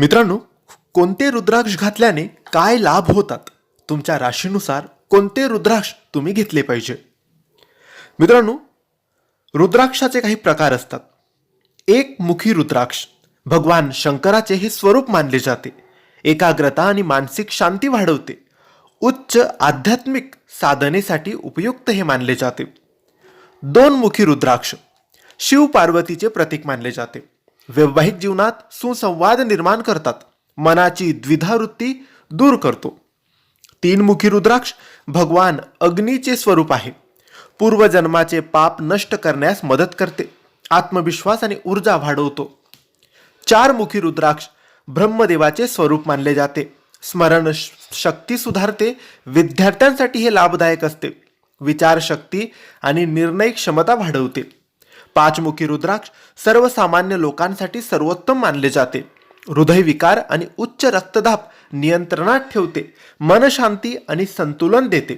मित्रांनो कोणते रुद्राक्ष घातल्याने काय लाभ होतात? तुमच्या राशीनुसार कोणते रुद्राक्ष तुम्ही घेतले पाहिजे? मित्रांनो रुद्राक्षाचे काही प्रकार असतात. एक मुखी रुद्राक्ष. भगवान शंकराचे हे स्वरूप मानले जाते. एकाग्रता आणि मानसिक शांती वाढवते. उच्च आध्यात्मिक साधनेसाठी उपयुक्त हे मानले जाते. दोन मुखी रुद्राक्ष. शिव पार्वतीचे प्रतीक मानले जाते. वैवाहिक जीवनात सुसंवाद निर्माण करतात. मनाची द्विधावृत्ती दूर करतो. तीन मुखी रुद्राक्ष भगवान अग्नीचे स्वरूप आहे. पूर्वजन्माचे पाप नष्ट करण्यास मदत करते. आत्मविश्वास आणि ऊर्जा वाढवतो. चार मुखी रुद्राक्ष ब्रह्मदेवाचे स्वरूप मानले जाते. स्मरण शक्ती सुधारते. विद्यार्थ्यांसाठी हे लाभदायक असते. विचारशक्ती आणि निर्णय क्षमता वाढवते. पाचमुखी रुद्राक्ष सर्वसामान्य लोकांसाठी सर्वोत्तम मानले जाते. हृदयविकार आणि उच्च रक्तदाब नियंत्रणात ठेवते मनशांती आणि संतुलन देते.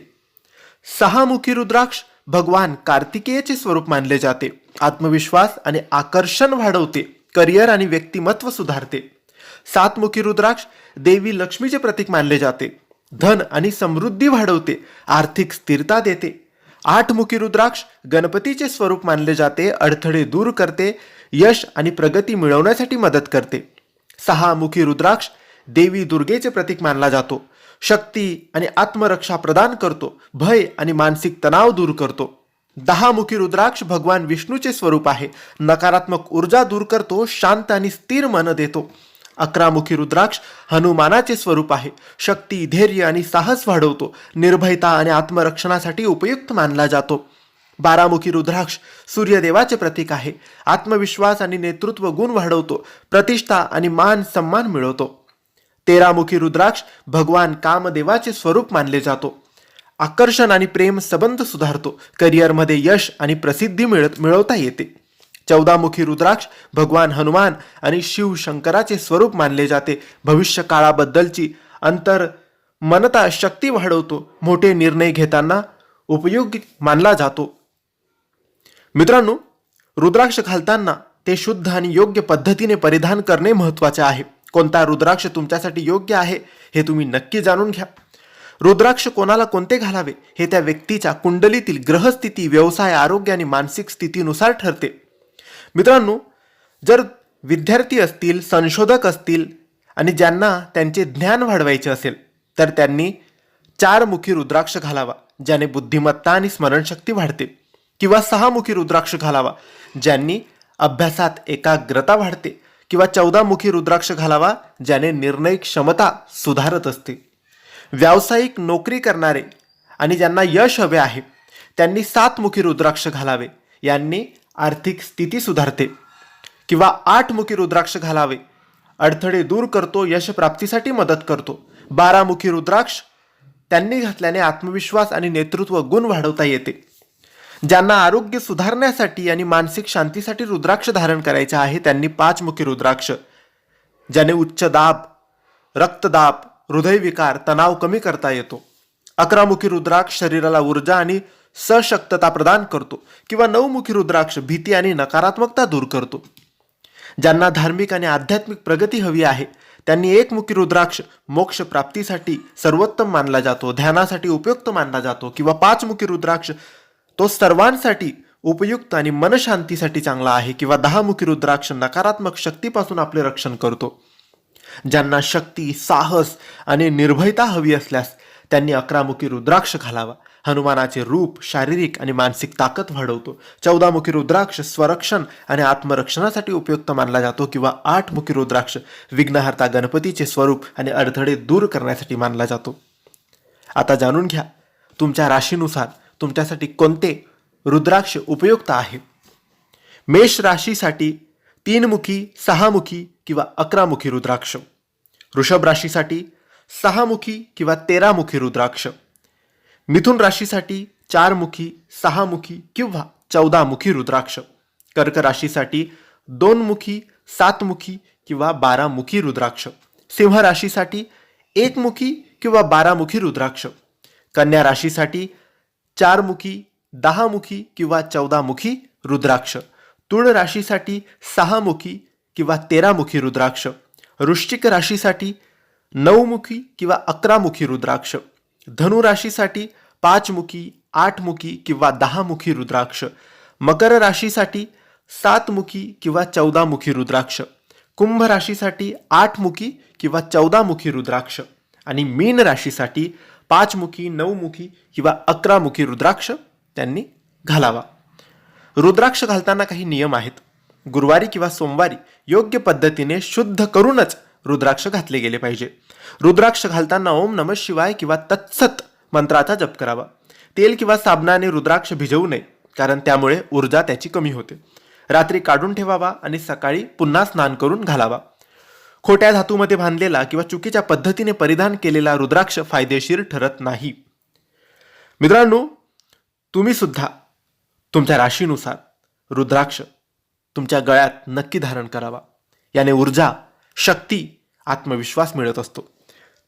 सहामुखी रुद्राक्ष भगवान कार्तिकेयचे स्वरूप मानले जाते आत्मविश्वास आणि आकर्षण वाढवते करिअर आणि व्यक्तिमत्व सुधारते. सातमुखी रुद्राक्ष देवी लक्ष्मीचे प्रतीक मानले जाते धन आणि समृद्धी वाढवते आर्थिक स्थिरता देते आठमुखी रुद्राक्ष गणपतीचे स्वरूप मानले जाते अडथळे दूर करते यश आणि प्रगती मिळवण्यासाठी मदत करते. सहामुखी रुद्राक्ष देवी दुर्गेचे प्रतीक मानला जातो. शक्ती आणि आत्मरक्षा प्रदान करतो. भय आणि मानसिक तणाव दूर करतो. दहामुखी रुद्राक्ष भगवान विष्णूचे स्वरूप आहे. नकारात्मक ऊर्जा दूर करतो शांत आणि स्थिर मन देतो. अकरामुखी रुद्राक्ष हनुमानाचे स्वरूप आहे. शक्ती धैर्य आणि साहस वाढवतो. निर्भयता आणि आत्मरक्षणासाठी उपयुक्त मानला जातो. बारामुखी रुद्राक्ष सूर्यदेवाचे प्रतीक आहे. आत्मविश्वास आणि नेतृत्व गुण वाढवतो. प्रतिष्ठा आणि मान सन्मान मिळवतो. तेरामुखी रुद्राक्ष भगवान कामदेवाचे स्वरूप मानले जातो. आकर्षण आणि प्रेम संबंध सुधारतो. करिअरमध्ये यश आणि प्रसिद्धी मिळत मिळवता येते. चौदामुखी रुद्राक्ष भगवान हनुमान आणि शिव शंकराचे स्वरूप मानले जाते. भविष्य काळाबद्दलची अंतर मनता शक्ती वाढवतो. मोठे निर्णय घेताना उपयोगी मानला जातो. मित्रांनो रुद्राक्ष घालताना ते शुद्ध आणि योग्य पद्धतीने परिधान करणे महत्त्वाचे आहे. कोणता रुद्राक्ष तुमच्यासाठी योग्य आहे हे तुम्ही नक्की जाणून घ्या. रुद्राक्ष कोणाला कोणते घालावे हे त्या व्यक्तीच्या कुंडलीतील ग्रहस्थिती व्यवसाय आरोग्य आणि मानसिक स्थितीनुसार ठरते. मित्रांनो जर विद्यार्थी असतील संशोधक असतील आणि ज्यांना त्यांचे ज्ञान वाढवायचे असेल तर त्यांनी चारमुखी रुद्राक्ष घालावा ज्याने बुद्धिमत्ता आणि स्मरणशक्ती वाढते किंवा सहामुखी रुद्राक्ष घालावा ज्यांनी अभ्यासात एकाग्रता वाढते किंवा चौदामुखी रुद्राक्ष घालावा ज्याने निर्णय क्षमता सुधारत असते. व्यावसायिक नोकरी करणारे आणि ज्यांना यश हवे आहे त्यांनी सातमुखी रुद्राक्ष घालावे यांनी आर्थिक स्थिती सुधारते किंवा आठमुखी रुद्राक्ष घालावे. अडथळे दूर करतो यश प्राप्तीसाठी मदत करतो. बारामुखी रुद्राक्ष त्यांनी घातल्याने आत्मविश्वास आणि नेतृत्व गुण वाढवता येते. ज्यांना आरोग्य सुधारण्यासाठी आणि मानसिक शांतीसाठी रुद्राक्ष धारण करायचे आहे त्यांनी पाचमुखी रुद्राक्ष ज्याने उच्च दाब रक्तदाब हृदयविकार तणाव कमी करता येतो. अकरामुखी रुद्राक्ष शरीराला ऊर्जा आणि सशक्तता प्रदान करतो किंवा नऊमुखी रुद्राक्ष भीती आणि नकारात्मकता दूर करतो. ज्यांना धार्मिक आणि आध्यात्मिक प्रगती हवी आहे त्यांनी एकमुखी रुद्राक्ष मोक्ष प्राप्तीसाठी सर्वोत्तम मानला जातो ध्यानासाठी उपयुक्त मानला जातो किंवा पाचमुखी रुद्राक्ष तो सर्वांसाठी उपयुक्त आणि मनशांतीसाठी चांगला आहे किंवा दहामुखी रुद्राक्ष नकारात्मक शक्तीपासून आपले रक्षण करतो. ज्यांना शक्ती साहस आणि निर्भयता हवी असल्यास त्यांनी अकरामुखी रुद्राक्ष घालावा. हनुमानाचे रूप शारीरिक आणि मानसिक ताकद वाढवतो. चौदामुखी रुद्राक्ष स्वरक्षण आणि आत्मरक्षणासाठी उपयुक्त मानला जातो किंवा आठमुखी रुद्राक्ष विघ्नहर्ता गणपतीचे स्वरूप आणि अडथळे दूर करण्यासाठी मानला जातो. आता जाणून घ्या तुमच्या राशीनुसार तुमच्यासाठी कोणते रुद्राक्ष उपयुक्त आहे? मेष राशीसाठी तीनमुखी सहामुखी किंवा अकरामुखी रुद्राक्ष वृषभ राशीसाठी सहामुखी किंवा तेरामुखी रुद्राक्ष मिथुन राशीसाठी चारमुखी सहामुखी किंवा चौदामुखी रुद्राक्ष. कर्क राशीसाठी दोनमुखी सातमुखी किंवा बारामुखी रुद्राक्ष. सिंह राशीसाठी एकमुखी किंवा बारामुखी रुद्राक्ष. कन्या राशीसाठी चारमुखी दहामुखी किंवा चौदामुखी रुद्राक्ष. तुळ राशीसाठी सहामुखी किंवा तेरामुखी रुद्राक्ष. वृश्चिक राशीसाठी नऊमुखी किंवा अकरामुखी रुद्राक्ष. धनु राशीसाठी पाचमुखी आठमुखी किंवा दहामुखी रुद्राक्ष. मकर राशीसाठी सातमुखी किंवा चौदामुखी रुद्राक्ष. कुंभ राशीसाठी आठमुखी किंवा चौदामुखी रुद्राक्ष. आणि मीन राशीसाठी पाचमुखी नऊमुखी किंवा अकरामुखी रुद्राक्ष त्यांनी घालावा. रुद्राक्ष घालताना काही नियम आहेत. गुरुवारी किंवा सोमवारी योग्य पद्धतीने शुद्ध करूनच रुद्राक्ष घातले गेले पाहिजे. रुद्राक्ष घालताना ओम नम शिवाय किंवा तत्सत मंत्राचा जप करावा. तेल किंवा साबणाने रुद्राक्ष भिजवू नये कारण त्यामुळे ऊर्जा त्याची कमी होते. रात्री काढून ठेवावा आणि सकाळी पुन्हा स्नान करून घालावा. खोट्या धातूमध्ये बांधलेला किंवा चुकीच्या पद्धतीने परिधान केलेला रुद्राक्ष फायदेशीर ठरत नाही. मित्रांनो तुम्ही सुद्धा तुमच्या राशीनुसार रुद्राक्ष तुमच्या गळ्यात नक्की धारण करावा. याने ऊर्जा शक्ती आत्मविश्वास मिळत असतो.